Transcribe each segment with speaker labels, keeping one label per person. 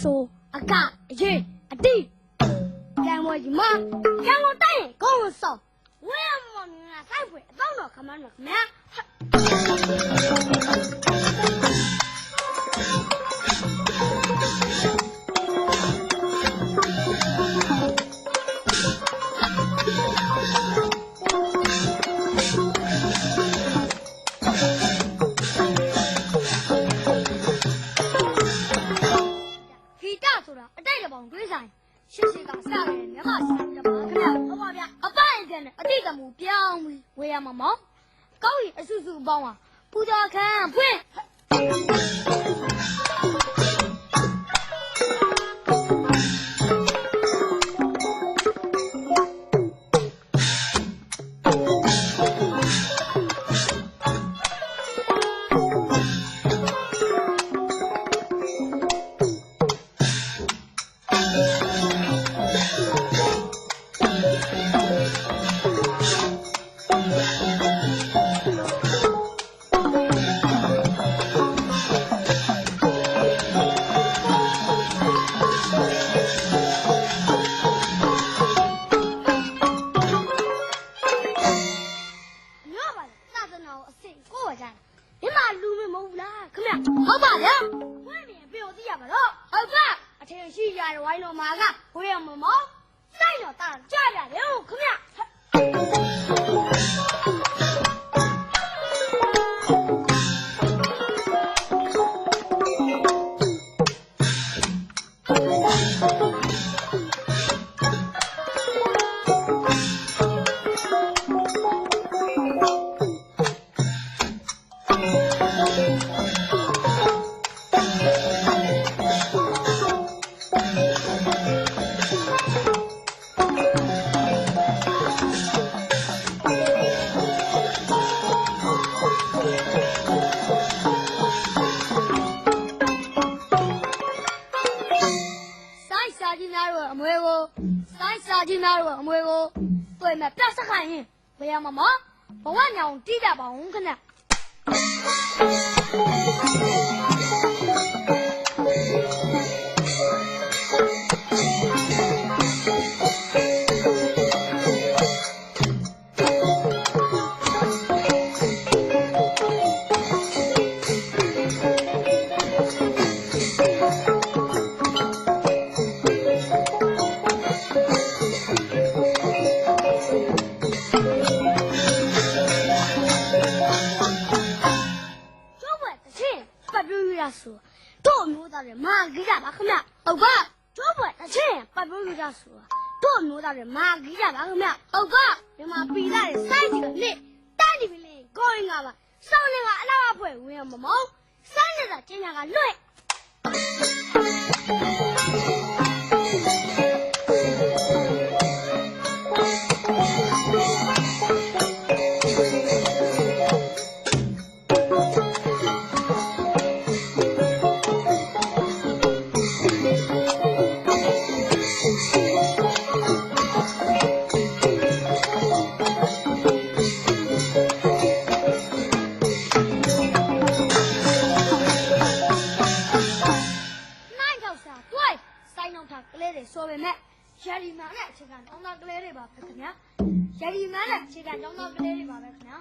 Speaker 1: အစိုးအကအရေးအတိကံမောကြီးမကံမောတိုင်းကောင်းဆောင်ဝဲရမောမြင်လာဆိုင်ဖွယ်အတော့တော်ခမန်းတော်ခင်ဗျာ မမဟုတ်ဘူးလားခင်ဗျဟုတ်ပါဗျာဝင်းမြင်ပြောသိရပါတော့ဟုတ်ကဲ့အထင်ရှိကြရဝိုင်းတော်မှာကဝေးရမှာ မှာမဘဝညောင်တိတတ်ပါဦးခဏ ကိုရင်ကပါစောင်းနေကအလားအဖွဲဝင်ရမမောင်းစိုက်နေတာကျင်းညာကလွှဲ့ ပေမဲ့ယာရီမန်နဲ့အခြေခံတောင်းတကလေးတွေပါပဲခင်ဗျာယာရီမန်နဲ့အခြေခံတောင်းတကလေးတွေပါပဲခင်ဗျာ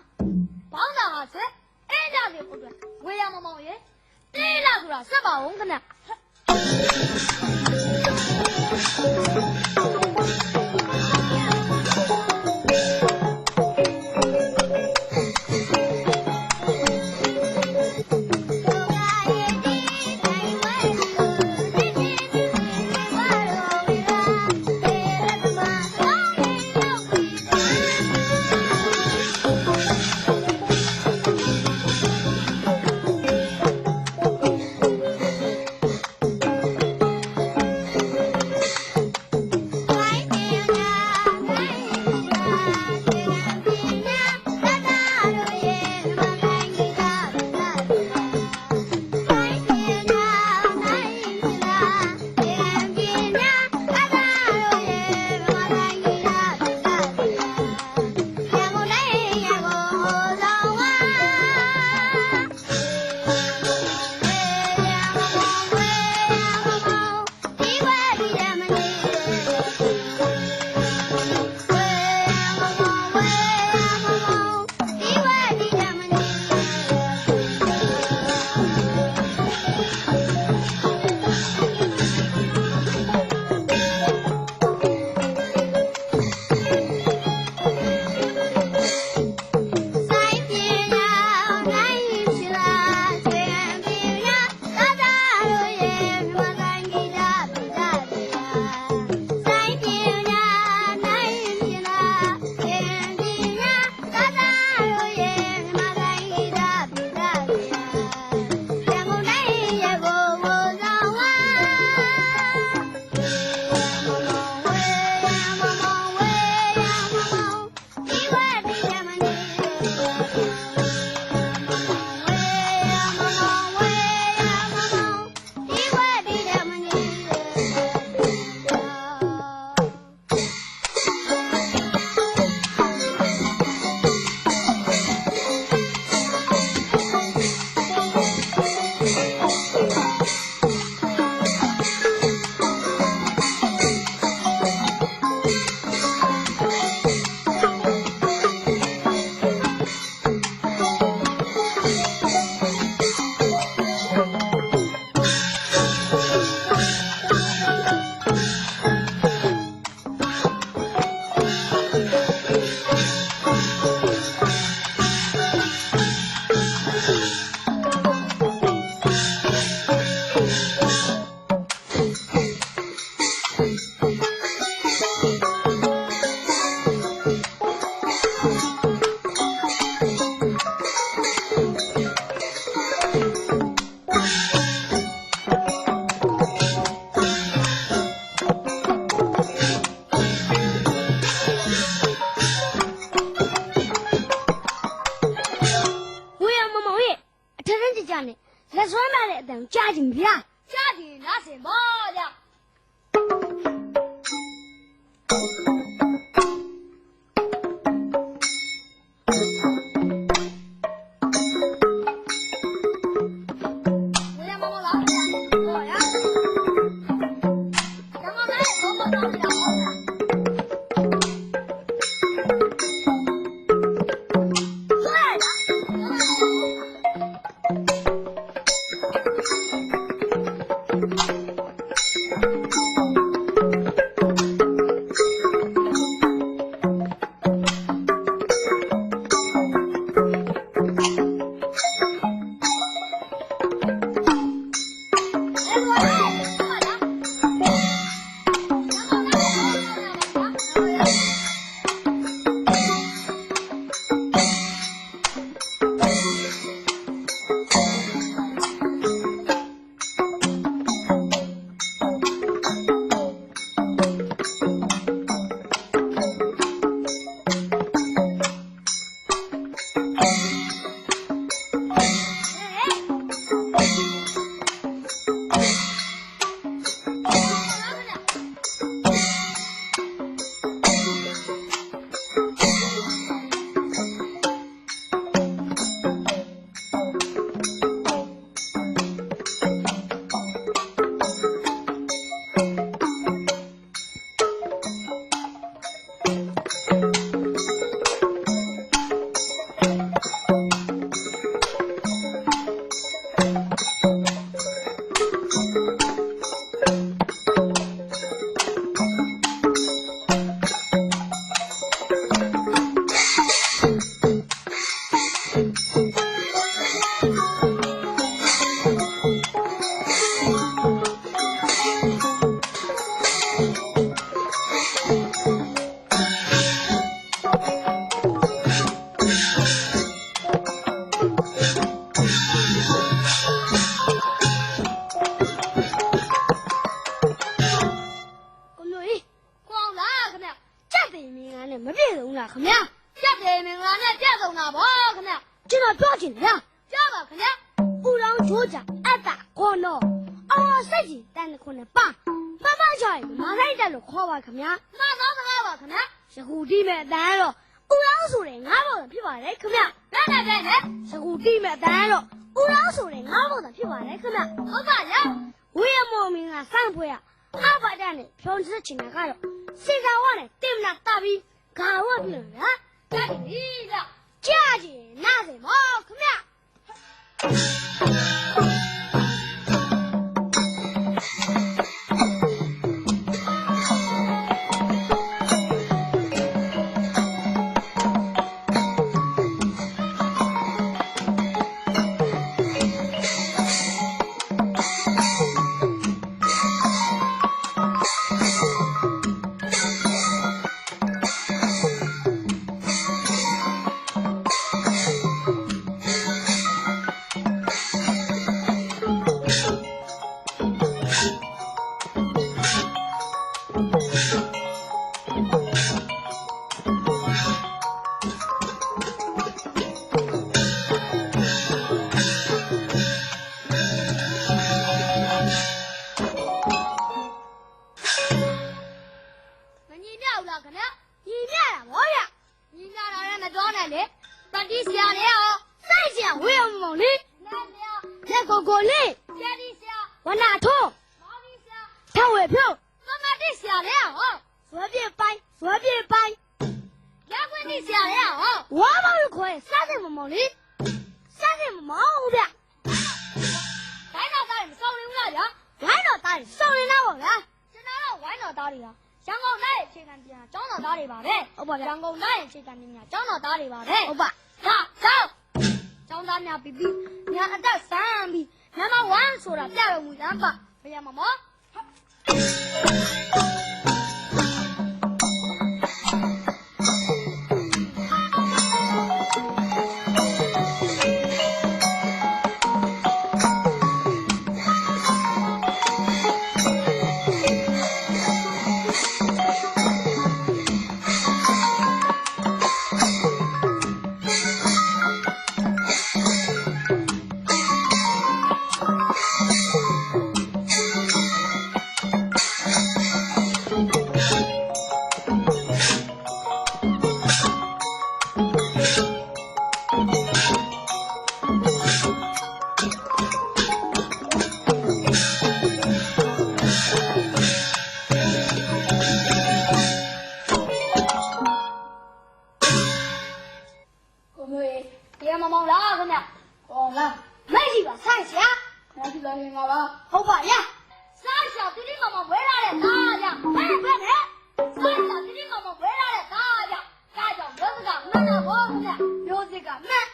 Speaker 1: ဘောင်းတာဟာဆက်အဲ့ဒါတွေဟုတ်တယ်ဝေးရမမောင်ရေတေးလာဆိုတာစက်ပါဦးခင်ဗျာ နဲ့လက်ဆွဲမဲ့တဲ့အတန်ကြားကြည့်ဗျာ
Speaker 2: ကြားကြည့်နားစင်ပါဗျ ဖွဲ့
Speaker 1: ကအဘာဒန်နဲ့ဖြောင်းစစ်ချင်တာကတော့စင်ကာဝနဲ့တင်မနာတာပြီးဂါဝပြ
Speaker 2: လို့
Speaker 1: လားတို
Speaker 2: က်ပြီးလား
Speaker 1: ကြာကြည်နာစေမော
Speaker 2: ခမ ဒီဆရာ
Speaker 1: ဝနာထိုး
Speaker 2: မောင်ကြီးဆရာ
Speaker 1: ထဝေဖြုတ်
Speaker 2: မမတိဆရာလေးဟော
Speaker 1: ဇွဲပြေပိုင်းဇွဲပြေပိုင်း
Speaker 2: လက်ခွင့်တိဆရာလေးဟော
Speaker 1: ဝါမောင်လို့ခေါ်ရင်စားတယ်မမောင်လေးစားတယ်မမောင်ဗျ
Speaker 2: ဒိုင်းတော်သားတွေမစောင်းနေဘူးလားဗျာ
Speaker 1: ဝိုင်းတော့တားစောင်းနေတာဗောဗျာ
Speaker 2: ကျွန်တော်တို့ဝိုင်းတော်သားတွေဟာရန်ကုန်တိုင်းအခြေခံပြန်ကျောင်းတော်သားတွေပါပဲ
Speaker 1: ဟုတ်ပါဗျာ
Speaker 2: ရန်ကုန်တိုင်းအခြေခံပြန်ကျောင်းတော်သားတွေပါပဲ
Speaker 1: ဟုတ်ပါ
Speaker 2: ဟာကျောင်းကျောင်းသားများပြီးပြီးညာအသက်ဆန်းပြီး နံပါတ်1ဆိုတာပြတော်မူရမ်းပါဘယ်ရမှာမောလား
Speaker 1: မျိုးစစ်ကမှန်